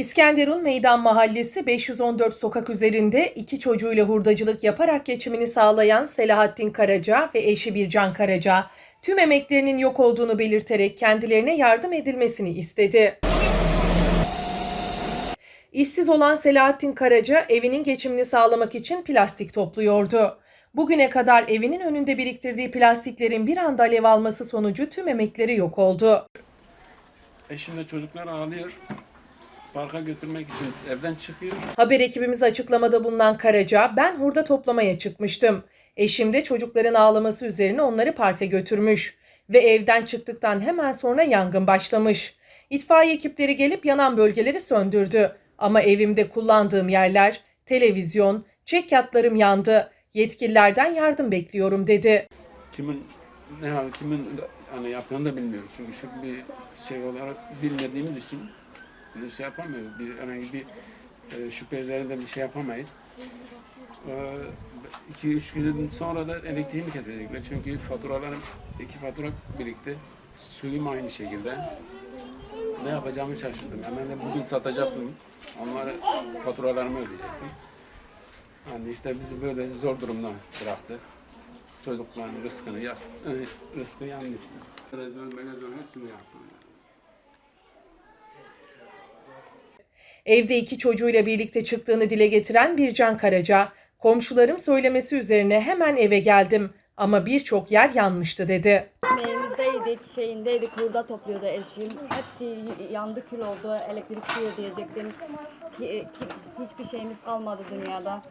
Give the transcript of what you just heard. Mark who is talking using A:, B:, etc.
A: İskenderun Meydan Mahallesi 514 sokak üzerinde iki çocuğuyla hurdacılık yaparak geçimini sağlayan Selahattin Karaca ve eşi Bircan Karaca, tüm emeklerinin yok olduğunu belirterek kendilerine yardım edilmesini istedi. İşsiz olan Selahattin Karaca evinin geçimini sağlamak için plastik topluyordu. Bugüne kadar evinin önünde biriktirdiği plastiklerin bir anda alev alması sonucu tüm emekleri yok oldu.
B: Eşimle çocuklar ağlıyor. Parka götürmek için evden çıkıyor.
A: Haber ekibimize açıklamada bulunan Karaca, ben hurda toplamaya çıkmıştım. Eşim de çocukların ağlaması üzerine onları parka götürmüş. Ve evden çıktıktan hemen sonra yangın başlamış. İtfaiye ekipleri gelip yanan bölgeleri söndürdü. Ama evimde kullandığım yerler, televizyon, çekyatlarım yandı. Yetkililerden yardım bekliyorum dedi.
B: Kimin ne hal kimin hani yaptığını da bilmiyoruz. Çünkü şu bir şey olarak bilmediğimiz için bir şey yapamıyoruz. Bir herhangi bir e, şüphe üzerinde bir şey yapamayız. 2-3 gün sonra da elektriğimi kesecekler. Çünkü faturalarım, iki fatura birikti. Suyum aynı şekilde. Ne yapacağımı şaşırdım. Hemen de bugün satacaktım. Onları faturalarımı ödeyecektim. Yani işte bizi böyle zor durumda bıraktı. Çocukların rızkını yak, e, rızkı yandı işte. Televizyon hepsini yaptım.
A: Evde iki çocuğuyla birlikte çıktığını dile getiren Bircan Karaca, komşularım söylemesi üzerine hemen eve geldim ama birçok yer yanmıştı dedi.
C: Ekmeğimizdeydik, şeyindeydik, hurda topluyordu eşim. Hepsi yandı kül oldu, elektrik suyu diyecektim. Ki, ki, hiçbir şeyimiz kalmadı dünyada.